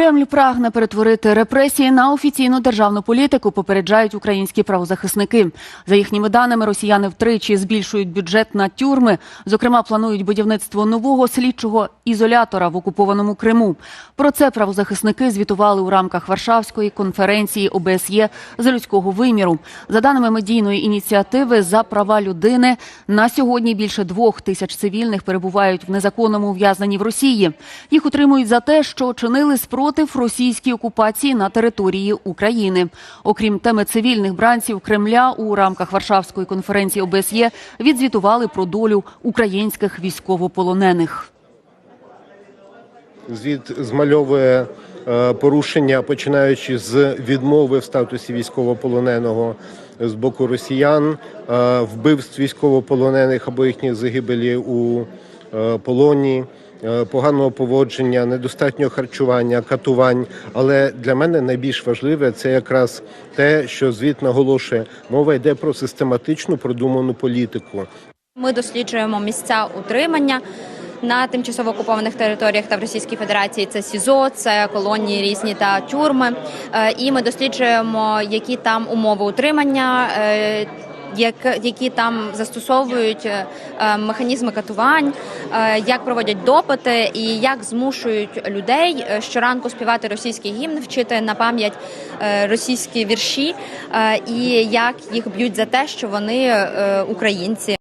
Кремль прагне перетворити репресії на офіційну державну політику. Попереджають українські правозахисники. За їхніми даними, росіяни втричі збільшують бюджет на тюрми. Зокрема, планують будівництво нового слідчого ізолятора в окупованому Криму. Про це правозахисники звітували у рамках Варшавської конференції ОБСЄ з людського виміру. За даними медійної ініціативи за права людини, на сьогодні більше двох тисяч цивільних перебувають в незаконному ув'язненні в Росії. Їх утримують за те, що чинили спротив російській окупації на території України. Окрім теми цивільних бранців Кремля у рамках Варшавської конференції ОБСЄ відзвітували про долю українських військовополонених. Звіт змальовує е, порушення, починаючи з відмови в статусі військовополоненого з боку росіян, е, вбивств військовополонених або їхніх загибелі у е, полоні. Е, Поганого поводження, недостатнього харчування, катувань. Але для мене найбільш важливе це якраз те, що звіт наголошує, мова йде про систематичну продуману політику, Ми досліджуємо місця утримання на тимчасово окупованих територіях та в Російській Федерації. Це СІЗО, це колонії різні та тюрми. Е, І ми досліджуємо, які там умови утримання. Як- Які там застосовують е, е, механізми катувань, е, як проводять допити і як змушують людей щоранку співати російський гімн, вчити на пам'ять російські вірші, і як їх б'ють за те, що вони українці.